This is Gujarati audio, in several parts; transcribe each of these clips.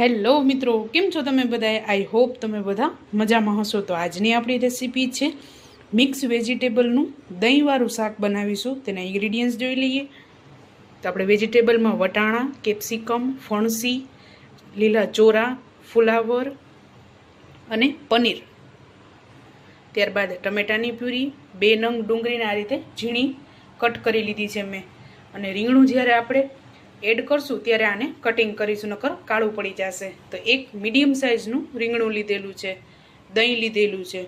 હેલો મિત્રો, કેમ છો તમે બધા આઈ હોપ તમે બધા મજામાં હશો. તો આજની આપણી રેસીપી છે મિક્સ વેજીટેબલનું દહીંવાળું શાક બનાવીશું. તેના ઇન્ગ્રીડિયન્ટ્સ જોઈ લઈએ. તો આપણે વેજીટેબલમાં વટાણા કેપ્સિકમ ફણસી, લીલા ચોરા, ફુલાવર અને પનીર. ત્યારબાદ ટમેટાની પ્યુરી, બે નંગ ડુંગળીને આ રીતે ઝીણી કટ કરી લીધી છે મેં. અને રીંગણું જ્યારે આપણે એડ કરશું ત્યારે આને કટિંગ કરીશું, નકર કાળું પડી જશે. તો એક મીડિયમ સાઇઝનું રીંગણું લીધેલું છે, દહીં લીધેલું છે,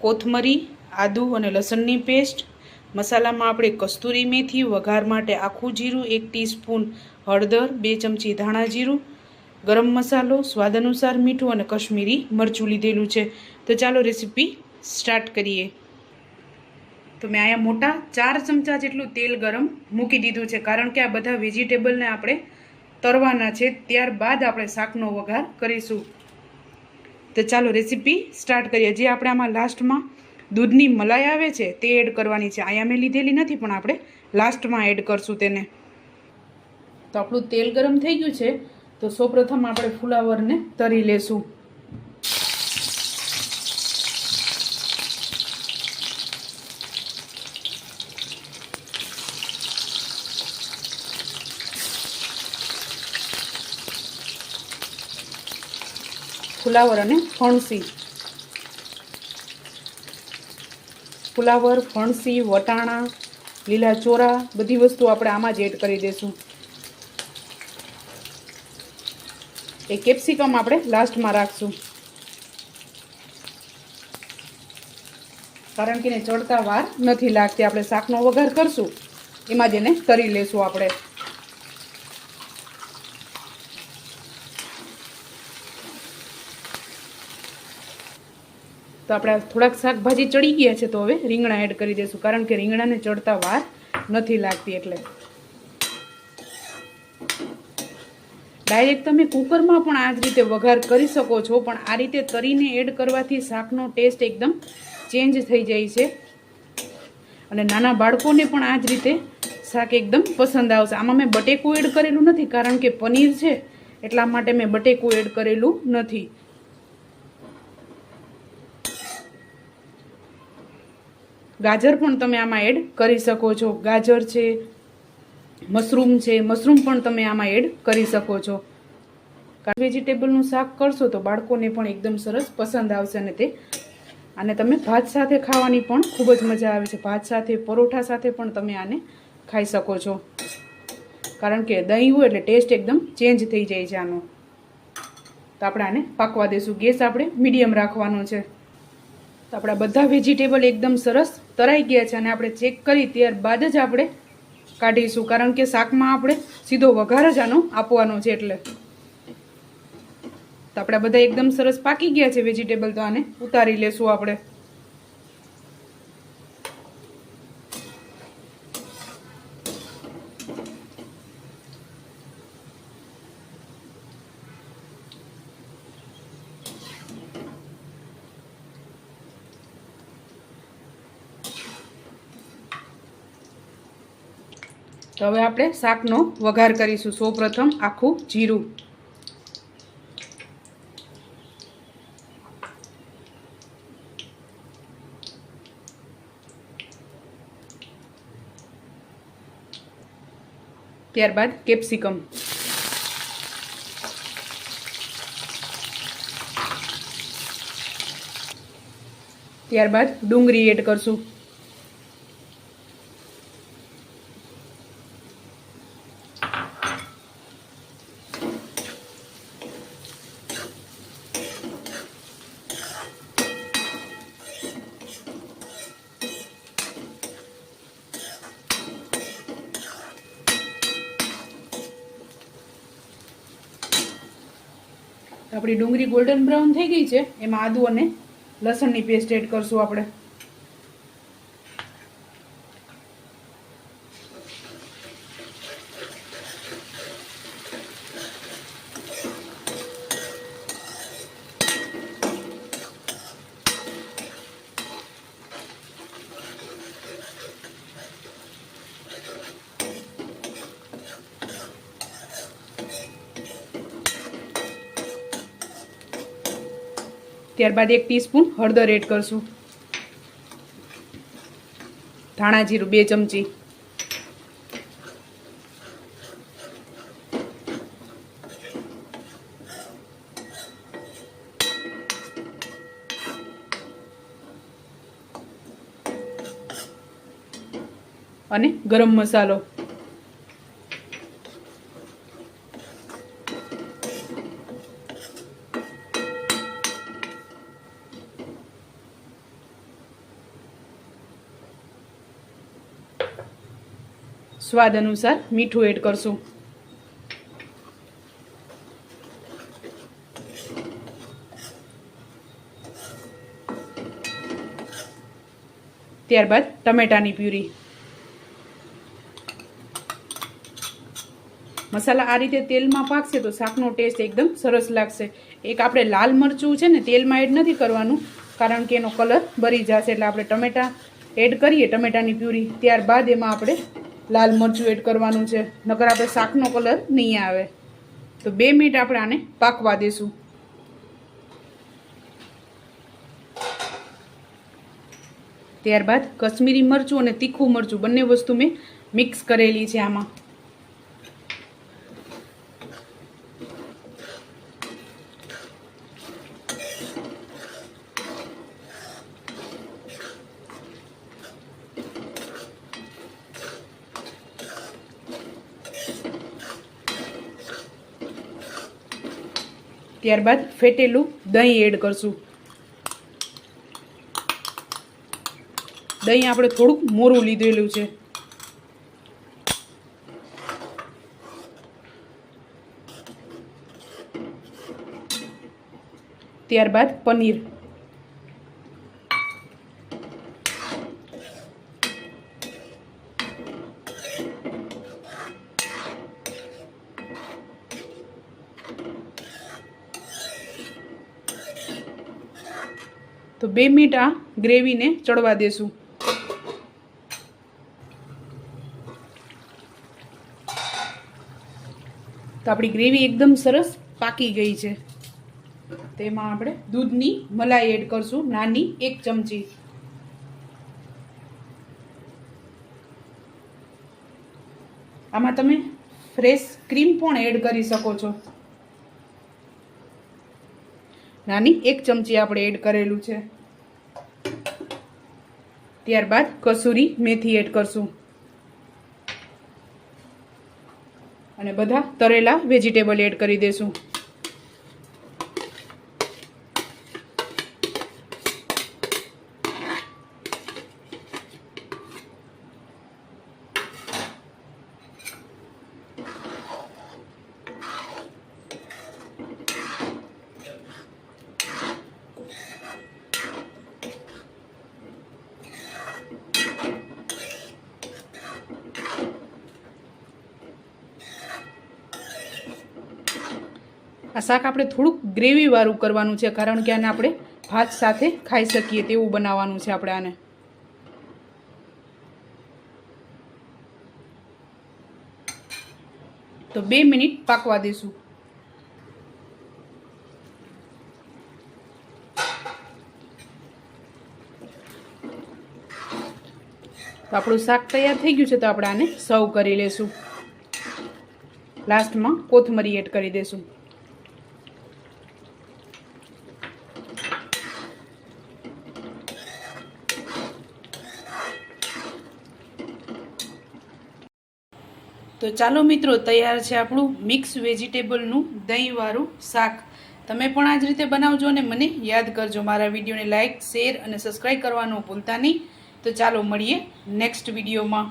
કોથમરી, આદું અને લસણની પેસ્ટ મસાલામાં આપણે કસ્તુરી મેથી, વઘાર માટે આખું જીરું, એક ટીસ્પૂન હળદર, બે ચમચી ધાણા જીરું, ગરમ મસાલો, સ્વાદ અનુસાર મીઠું અને કશ્મીરી મરચું લીધેલું છે. તો ચાલો રેસીપી સ્ટાર્ટ કરીએ. તો મેં અહીંયા મોટા ચાર ચમચા જેટલું તેલ ગરમ મૂકી દીધું છે. કારણ કે આ બધા વેજીટેબલને આપણે તરવાના છે. ત્યારબાદ આપણે શાકનો વઘાર કરીશું. તો ચાલો રેસીપી સ્ટાર્ટ કરીએ. જે આપણે આમાં લાસ્ટમાં દૂધની મલાઈ આવે છે તે એડ કરવાની છે. અહીંયા મેં લીધેલી નથી, પણ આપણે લાસ્ટમાં એડ કરશું તેને. તો આપણું તેલ ગરમ થઈ ગયું છે. તો સૌપ્રથમ આપણે ફુલાવરને તરી લેશું. ફુલાવર અને ફણસી. ફુલાવર, ફણસી, વટાણા, લીલા ચોરા, બધી વસ્તુ આપણે આમાં જ એડ કરી દઈશું એ કેપ્સિકમ આપણે લાસ્ટમાં રાખશું. કારણ કે એને ચડતા વાર નથી લાગતી. આપણે શાકનો વઘાર કરશું. એમાં જ એને તરી લેશું આપણે. તો આપણે થોડાક શાકભાજી ચડી ગયા છે તો હવે રીંગણા એડ કરી દઈશું કારણ કે રીંગણાને ચડતા વાર નથી લાગતી એટલે. ડાયરેક્ટ તમે કુકરમાં પણ આ જ રીતે વઘાર કરી શકો છો, પણ આ રીતે તરીને એડ કરવાથી શાકનો ટેસ્ટ એકદમ ચેન્જ થઈ જાય છે. અને નાના બાળકોને પણ આ જ રીતે શાક એકદમ પસંદ આવશે. આમાં મેં બટેકું એડ કરેલું નથી, કારણ કે પનીર છે, એટલા માટે મેં બટેકું એડ કરેલું નથી. ગાજર પણ તમે આમાં એડ કરી શકો છો. ગાજર છે, મશરૂમ છે, મશરૂમ પણ તમે આમાં એડ કરી શકો છો. વેજીટેબલનું શાક કરશો તો બાળકોને પણ એકદમ સરસ પસંદ આવશે અને તે. અને તમે ભાત સાથે ખાવાની પણ ખૂબ જ મજા આવે છે. ભાત સાથે, પરોઠા સાથે પણ તમે આને ખાઈ શકો છો. કારણ કે દહીં હોય એટલે ટેસ્ટ એકદમ ચેન્જ થઈ જાય છે આનો. તો આપણે આને પાકવા દઈશું ગેસ આપણે મીડિયમ રાખવાનો છે. તો આપણા બધા વેજીટેબલ એકદમ સરસ તરાઈ ગયા છે અને આપણે ચેક કરી ત્યારબાદ જ આપણે કાઢીશું. કારણ કે શાકમાં આપણે સીધો વઘાર જ આનો આપવાનો છે એટલે. તો આપણા બધા એકદમ સરસ પાકી ગયા છે વેજીટેબલ તો આને ઉતારી લેશું આપણે. તો હવે આપણે શાકનો વઘાર કરીશું. સૌપ્રથમ આખું જીરું. ત્યારબાદ કેપ્સિકમ. ત્યારબાદ ડુંગળી એડ કરશું. આપણી ડુંગળી ગોલ્ડન બ્રાઉન થઈ ગઈ છે. એમાં આદુ અને લસણની પેસ્ટ એડ કરશું આપણે. ત્યારબાદ એક ટીસ્પૂન હળદર એડ કરશું. ધાણા જીરું બે ચમચી. અને ગરમ મસાલો. સ્વાદ અનુસાર મીઠું એડ કરશું. ત્યારબાદ ટમેટાની પ્યુરી. મસાલા આ રીતે તેલમાં પાકશે તો શાકનો ટેસ્ટ એકદમ સરસ લાગશે. એક આપણે લાલ મરચું છે ને તેલમાં એડ નથી કરવાનું, કારણ કે એનો કલર બરી જશે. એટલે આપણે ટમેટા એડ કરીએ, ટમેટાની પ્યુરી. ત્યારબાદ એમાં આપણે લાલ મરચું એડ કરવાનું છે. નકર આપણે શાકનો કલર નહીં આવે. તો બે મિનિટ આપણે આને પાકવા દઈશું ત્યારબાદ કશ્મીરી મરચું અને તીખું મરચું બંને વસ્તુ મેં મિક્સ કરેલી છે આમાં. ત્યારબાદ ફેટેલું દહીં એડ કરશું. દહીં આપણે થોડુંક મોરું લીધેલું છે. ત્યારબાદ પનીર. બે મિનિટ આ ગ્રેવીને ચડવા દેશું. તો આપણી ગ્રેવી એકદમ સરસ પાકી ગઈ છે. તેમાં આપણે દૂધની મલાઈ એડ કરશું, નાની એક ચમચી. આમાં તમે ફ્રેશ ક્રીમ પણ એડ કરી શકો છો. નાની એક ચમચી આપણે એડ કરેલું છે. ત્યારબાદ કસૂરી મેથી એડ કરશું. અને બધા તરેલા વેજીટેબલ એડ કરી દેશું. આ શાક આપણે થોડુંક ગ્રેવીવાળું કરવાનું છે, કારણ કે આને આપણે ભાત સાથે ખાઈ શકીએ તેવું બનાવવાનું છે આપણે આને. તો બે મિનિટ પાકવા દઈશું તો આપણું શાક તૈયાર થઈ ગયું છે, તો આપણે આને સર્વ કરી લેશું. લાસ્ટમાં કોથમરી એડ કરી દેશું. તો ચાલો મિત્રો, તૈયાર છે આપણું મિક્સ વેજીટેબલનું દહીંવાળું શાક. તમે પણ આ જ રીતે બનાવજો અને મને યાદ કરજો. મારા વિડીયોને લાઇક શેર અને સબસ્ક્રાઈબ કરવાનું ભૂલતા નહીં. તો ચાલો મળીએ નેક્સ્ટ વિડીયોમાં.